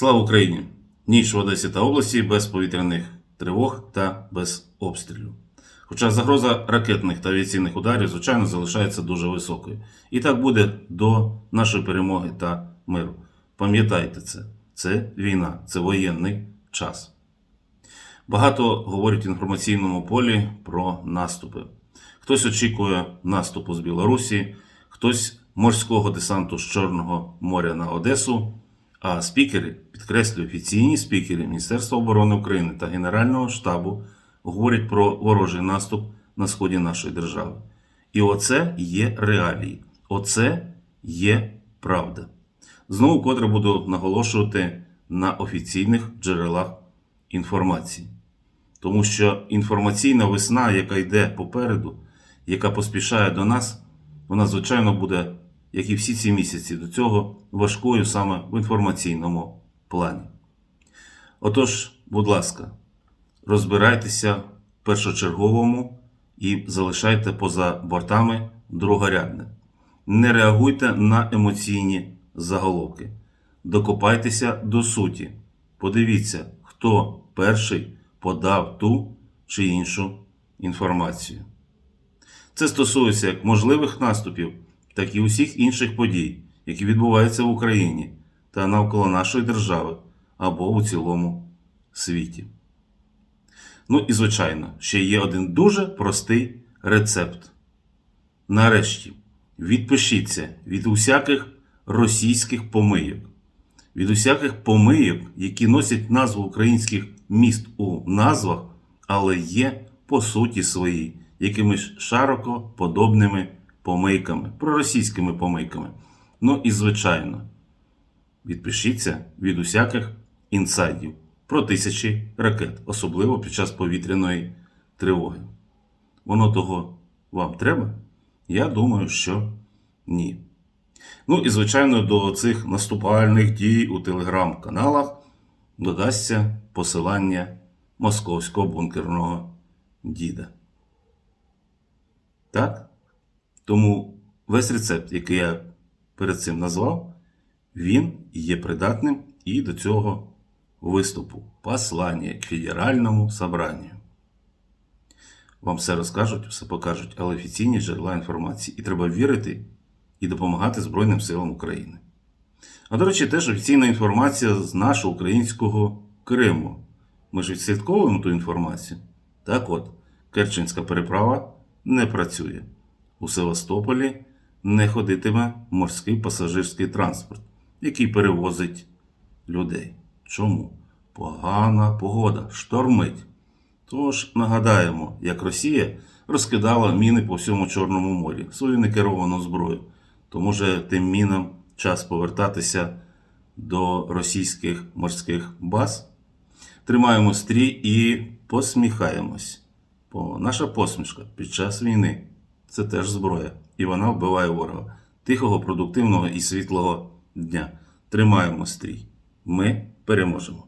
Слава Україні! Ніч в Одесі та області без повітряних тривог та без обстрілів. Хоча загроза ракетних та авіаційних ударів, звичайно, залишається дуже високою. І так буде до нашої перемоги та миру. Пам'ятайте це, це війна, це воєнний час. Багато говорять в інформаційному полі про наступи. Хтось очікує наступу з Білорусі, хтось морського десанту з Чорного моря на Одесу. А спікери, підкреслюю, офіційні спікери Міністерства оборони України та Генерального штабу говорять про ворожий наступ на сході нашої держави. І оце є реалії, оце є правда. Знову котре буду наголошувати на офіційних джерелах інформації. Тому що інформаційна весна, яка йде попереду, яка поспішає до нас, вона, звичайно, буде, як і всі ці місяці до цього, важкою саме в інформаційному плані. Отож, будь ласка, розбирайтеся в першочерговому і залишайте поза бортами другорядне. Не реагуйте на емоційні заголовки. Докопайтеся до суті. Подивіться, хто перший подав ту чи іншу інформацію. Це стосується як можливих наступів, так і усіх інших подій, які відбуваються в Україні та навколо нашої держави або у цілому світі. Ну і звичайно, ще є один дуже простий рецепт. Нарешті, відпишіться від усяких російських помийок, від усяких помийок, які носять назву українських міст у назвах, але є по суті своїй якимись широко подобними помийками, проросійськими помийками. Ну і звичайно, відпишіться від усяких інсайдів про тисячі ракет, особливо під час повітряної тривоги. Воно того вам треба? Я думаю, що ні. Ну і, звичайно, до цих наступальних дій у телеграм-каналах додасться посилання московського бункерного діда. Так? Тому весь рецепт, який я перед цим назвав, він є придатним і до цього виступу. Послання к федеральному собранню. Вам все розкажуть, все покажуть, але офіційні джерела інформації. І треба вірити і допомагати Збройним силам України. А до речі, теж офіційна інформація з нашого українського Криму. Ми ж відслідковуємо ту інформацію. Так от, Керченська переправа не працює. У Севастополі не ходитиме морський пасажирський транспорт, який перевозить людей. Чому? Погана погода, штормить. Тож нагадаємо, як Росія розкидала міни по всьому Чорному морі, свою некеровану зброю. То може тим мінам час повертатися до російських морських баз. Тримаємо стрій і посміхаємось. Бо наша посмішка під час війни це теж зброя, і вона вбиває ворога. Тихого, продуктивного і світлого дня. Тримаємо стрій. Ми переможемо.